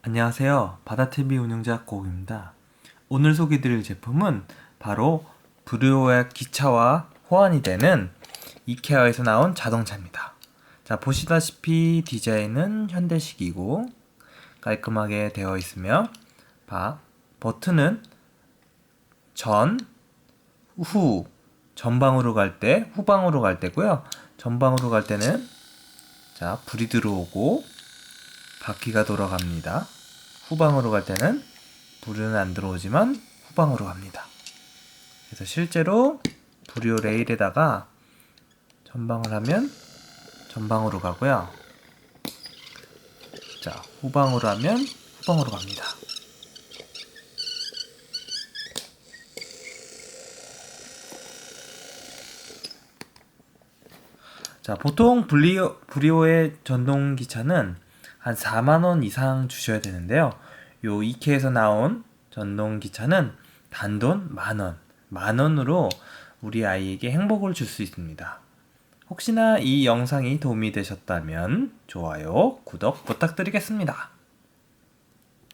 안녕하세요. 바다TV 운영자 고우입니다. 오늘 소개드릴 제품은 바로 브리오의 기차와 호환이 되는 이케아에서 나온 자동차입니다. 자, 보시다시피 디자인은 현대식이고 깔끔하게 되어 있으며 바, 버튼은 전, 후, 전방으로 갈 때, 후방으로 갈 때고요. 전방으로 갈 때는 자, 불이 들어오고 바퀴가 돌아갑니다. 후방으로 갈 때는 불은 안 들어오지만 후방으로 갑니다. 그래서 실제로 브리오 레일에다가 전방을 하면 전방으로 가고요. 자, 후방으로 하면 후방으로 갑니다. 자, 보통 브리오, 브리오의 전동 기차는 한 4만 원 이상 주셔야 되는데요. 요 이케에서 나온 전동 기차는 단돈 만 원, 만 원으로 우리 아이에게 행복을 줄 수 있습니다. 혹시나 이 영상이 도움이 되셨다면 좋아요, 구독 부탁드리겠습니다.